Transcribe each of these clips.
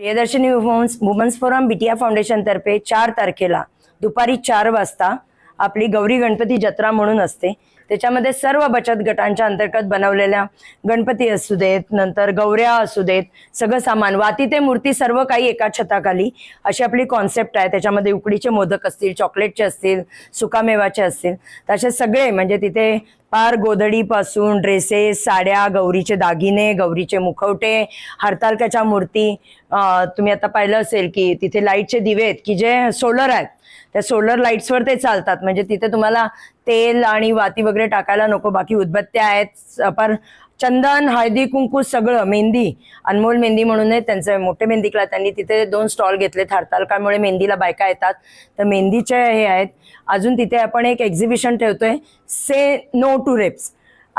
Priyadarshini women's women's forum BTI फाउंडेशनतर्फे चार तारखेला दुपारी चार वाजता आपली गौरी गणपती जत्रा म्हणून असते. त्याच्यामध्ये सर्व बचत गटांच्या अंतर्गत बनवलेल्या गणपती असू देत नंतर गौऱ्या असू देत सगळं सामान वाती ते मूर्ती सर्व काही एका छताखाली अशी आपली कॉन्सेप्ट आहे. त्याच्यामध्ये उकडीचे मोदक असतील चॉकलेटचे असतील सुकामेवाचे असतील. तसे सगळे म्हणजे तिथे पार गोधडीपासून ड्रेसेस साड्या गौरीचे दागिने गौरीचे मुखवटे हरतालकाच्या मूर्ती. तुम्ही आता पाहिलं असेल की तिथे लाईटचे दिवे आहेत की जे सोलर आहेत. त्या सोलर लाईट्सवर ते चालतात. म्हणजे तिथे तुम्हाला तेल आणि वाती वगैरे टाकायला नको. बाकी उदबत्त्या आहेत पर चंदन हळदी कुंकू सगळं मेहंदी अनमोल मेहंदी म्हणून आहे. मोठे मेहंदी क्लास त्यांनी तिथे दोन स्टॉल घेतले हरतालकामुळे मेहंदीला बायका येतात. तर मेहंदीचे हे आहेत. अजून तिथे आपण एक एक्झिबिशन ठेवतोय. Say no to rapes.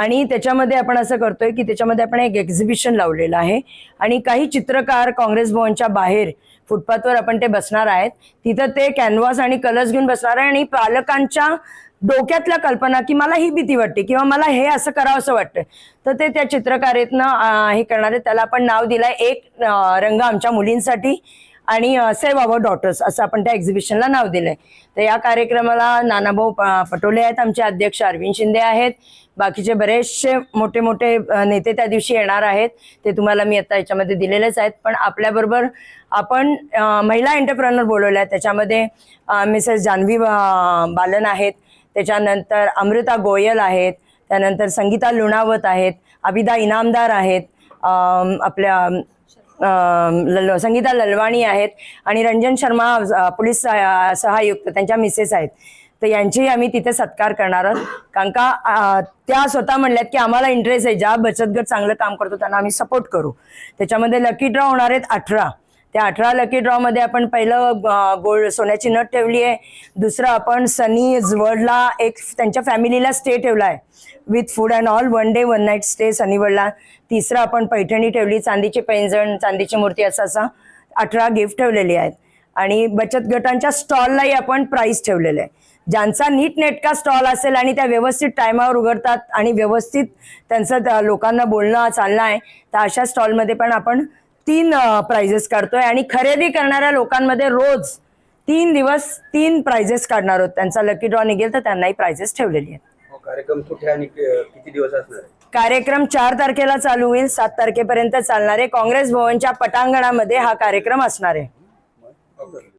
आणि त्याच्यामध्ये आपण असं करतोय की त्याच्यामध्ये आपण एक एक्झिबिशन लावलेलं आहे. आणि काही चित्रकार काँग्रेस भवनच्या बाहेर फुटपाथवर आपण ते बसणार आहेत. तिथं ते कॅनव्हास आणि कलर्स घेऊन बसणार आहे आणि पालकांच्या डोक्यातल्या कल्पना की मला ही भीती वाटते किंवा मला हे असं करावं असं वाटतं तर ते त्या चित्रकारेतनं हे करणार आहे त्याला आपण नाव दिलंय एक रंग आमच्या मुलींसाठी. आणि सेव अवर डॉटर्स असं आपण त्या एक्झिबिशनला नाव दिलंय. तर या कार्यक्रमाला नानाभाऊ प- पटोले आहेत आमचे अध्यक्ष अरविंद शिंदे आहेत. बाकीचे बरेचसे मोठे मोठे नेते त्या दिवशी येणार आहेत. ते तुम्हाला मी आता याच्यामध्ये दिलेलेच आहेत. पण आपल्याबरोबर आपण महिला एंटरप्रनर बोलवल्या. आहेत त्याच्यामध्ये मिसेस जान्हवी बालन आहेत. त्याच्यानंतर अमृता गोयल आहेत. त्यानंतर संगीता लुणावत आहेत. अबिदा इनामदार आहेत. आपल्या संगीता ललवाणी आहेत आणि रंजन शर्मा पोलीस सहायुक्त त्यांच्या मिसेस आहेत. तर यांचेही आम्ही तिथे सत्कार करणार आहोत. कारण का त्या स्वतः म्हणल्यात की आम्हाला इंटरेस्ट आहे. ज्या बचत गट चांगलं काम करतो त्यांना आम्ही सपोर्ट करू. त्याच्यामध्ये लकी ड्रॉ होणार आहेत अठरा. त्या अठरा लकी ड्रॉ मध्ये आपण पहिलं गोल्ड सोन्याची नट ठेवली आहे. दुसरं आपण सनी वर्ल्डला एक त्यांच्या फॅमिलीला स्टे ठेवला आहे. With food and all one day one night stay sunny सनीवर्डला तिसरं आपण पैठणी ठेवली चांदीची पैंजण चांदीची मूर्ती असं असं अठरा गिफ्ट ठेवलेली आहेत. आणि बचत गटांच्या स्टॉललाही आपण प्राईस ठेवलेले आहे ज्यांचा नीट नेटका स्टॉल असेल आणि त्या व्यवस्थित टायमावर उघडतात आणि व्यवस्थित त्यांचं लोकांना बोलणं चालणं आहे तर अशा स्टॉलमध्ये पण आपण तीन प्राइजेस काढतोय आणि खरेदी करणाऱ्या लोकांमध्ये रोज तीन दिवस तीन प्राइजेस काढणार आहोत. त्यांचा लकी ड्रॉ निघेल तर त्यांनाही प्राइजेस ठेवलेली आहेत. हो, कार्यक्रम कुठे आणि किती दिवस असणार कार्यक्रम चार तारखेला चालू होईल सात तारखेपर्यंत चालणार आहे. काँग्रेस भवनच्या पटांगणामध्ये हा कार्यक्रम असणार आहे.